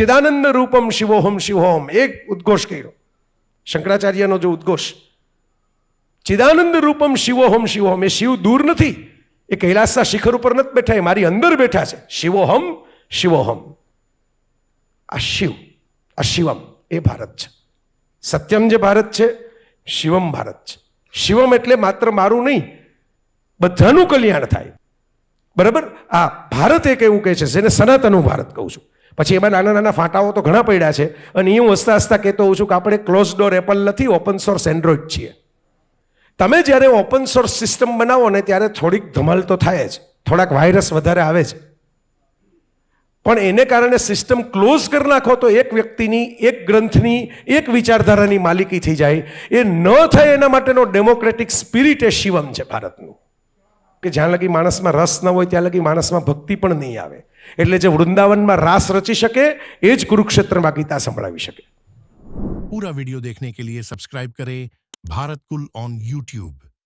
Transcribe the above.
ચિદાનંદ રૂપમ શિવોહમ શિવોહમ. એક ઉદ્ઘોષ કર્યો. શંકરાચાર્યનો જો ઉદ્ઘોષ. ચિદાનંદ રૂપમ શિવોહમ શિવોહમ. એ શિવ દૂર નથી. એ કૈલાસના શિખર ઉપર નથી બેઠા. એ મારી અંદર બેઠા છે. શિવોહમ શિવોહમ. આ શિવ, આ શિવમ, એ ભારત છે. સત્યમ જે ભારત છે, શિવમ ભારત છે. શિવમ એટલે માત્ર મારું નહીં, બધાનું કલ્યાણ થાય. બરાબર? આ ભારત એક એવું કહે છે, જેને સનાતનું ભારત કહું છું. પછી એમાં નાના નાના ફાંટાઓ તો ઘણા પડ્યા છે. અને હું હસતા હસતા કહેતો હોઉં છું કે આપણે ક્લોઝ ડોર એપલ નથી ઓપન સોર્સ એન્ડ્રોઈડ છીએ. તમે જ્યારે ઓપન સોર્સ સિસ્ટમ બનાવો ને ત્યારે થોડીક ધમાલ તો થાય જ. થોડાક વાયરસ વધારે આવે છે પણ એને કારણે સિસ્ટમ ક્લોઝ કરી નાખો તો એક વ્યક્તિની, એક ગ્રંથની, એક વિચારધારાની માલિકી થઈ જાય. એ ન થાય એના માટેનો ડેમોક્રેટિક સ્પિરિટ એ શિવમ છે ભારતનું. કે જ્યાં લગી માણસમાં રસ ન હોય, ત્યાં લગી માણસમાં ભક્તિ પણ નહીં આવે. એટલે જે વૃંદાવનમાં રાસ રચી શકે, એ જ કુરુક્ષેત્રમાં ગીતા સંભળાવી શકે. પૂરા વીડિયો દેખને કે લીએ સબસ્ક્રાઇબ કરે ભારત કુલ ઓન યુટ્યુબ